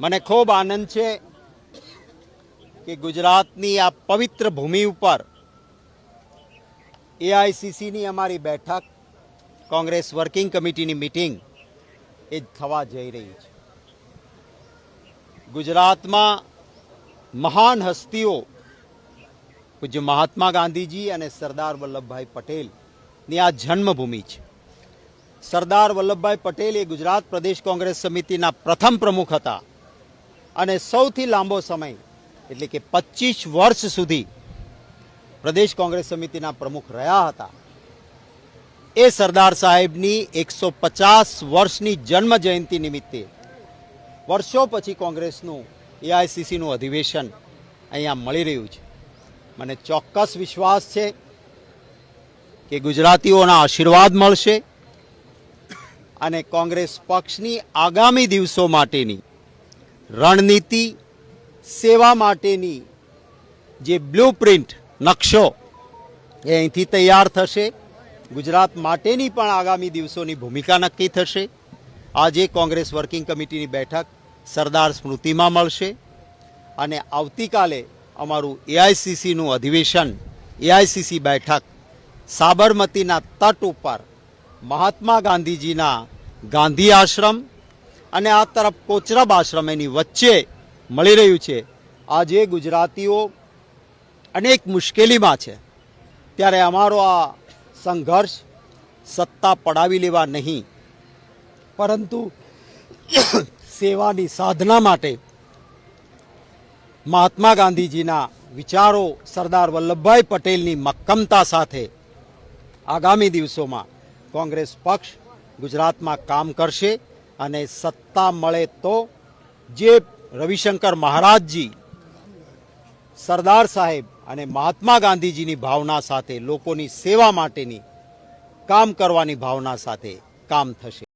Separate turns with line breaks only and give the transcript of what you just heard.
મને ખૂબ આનંદ છે કે ગુજરાતની આ પવિત્ર ભૂમિ ઉપર એઆઈસીસીની અમારી બેઠક, કોંગ્રેસ વર્કિંગ કમિટીની મિટિંગ, એ થવા જઈ રહી છે. ગુજરાતમાં મહાન હસ્તીઓ, પૂજ્ય મહાત્મા ગાંધીજી અને સરદાર વલ્લભભાઈ પટેલની આ જન્મભૂમિ છે. સરદાર વલ્લભભાઈ પટેલ એ ગુજરાત પ્રદેશ કોંગ્રેસ સમિતિના પ્રથમ પ્રમુખ હતા. અને સૌથી લાંબો સમય, એટલે કે પચીસ વર્ષ સુધી પ્રદેશ કોંગ્રેસ સમિતિના પ્રમુખ રહ્યા હતા. એ સરદાર સાહેબની એકસો પચાસ વર્ષની જન્મ જયંતિ નિમિત્તે વર્ષો પછી કોંગ્રેસનું એઆઈસીસીનું અધિવેશન અહીંયા મળી રહ્યું છે. મને ચોક્કસ વિશ્વાસ છે કે ગુજરાતીઓના આશીર્વાદ મળશે અને કોંગ્રેસ પક્ષની આગામી દિવસો માટેની રણનીતિ સેવા માટેની જે બ્લુ પ્રિન્ટ નકશો એ અહીંથી તૈયાર થશે. ગુજરાત માટેની પણ આગામી દિવસોની ભૂમિકા નક્કી થશે. આજે કોંગ્રેસ વર્કિંગ કમિટીની બેઠક સરદાર સ્મૃતિમાં મળશે અને આવતીકાલે અમારું એઆઈસીસીનું અધિવેશન, એઆઈસીસી બેઠક સાબરમતીના તટ ઉપર મહાત્મા ગાંધીજીના ગાંધી આશ્રમ અને આ તરફ કોચરબ આશ્રમ એની વચ્ચે મળી રહ્યું છે. આજે ગુજરાતીઓ અનેક મુશ્કેલીમાં છે. ત્યારે અમારો આ સંઘર્ષ સત્તા પડાવી લેવા નહીં. પરંતુ સેવાની સાધના માટે મહાત્મા ગાંધીજીના વિચારો સરદાર વલ્લભભાઈ પટેલની મક્કમતા સાથે આગામી દિવસોમાં કોંગ્રેસ પક્ષ ગુજરાતમાં કામ કરશે. અને સત્તા મળે તો જે રવિશંકર મહારાજજી, સરદાર સાહેબ અને મહાત્મા ગાંધીજીની ભાવના સાથે લોકોની સેવા માટેની કામ કરવાની ભાવના સાથે કામ થશે.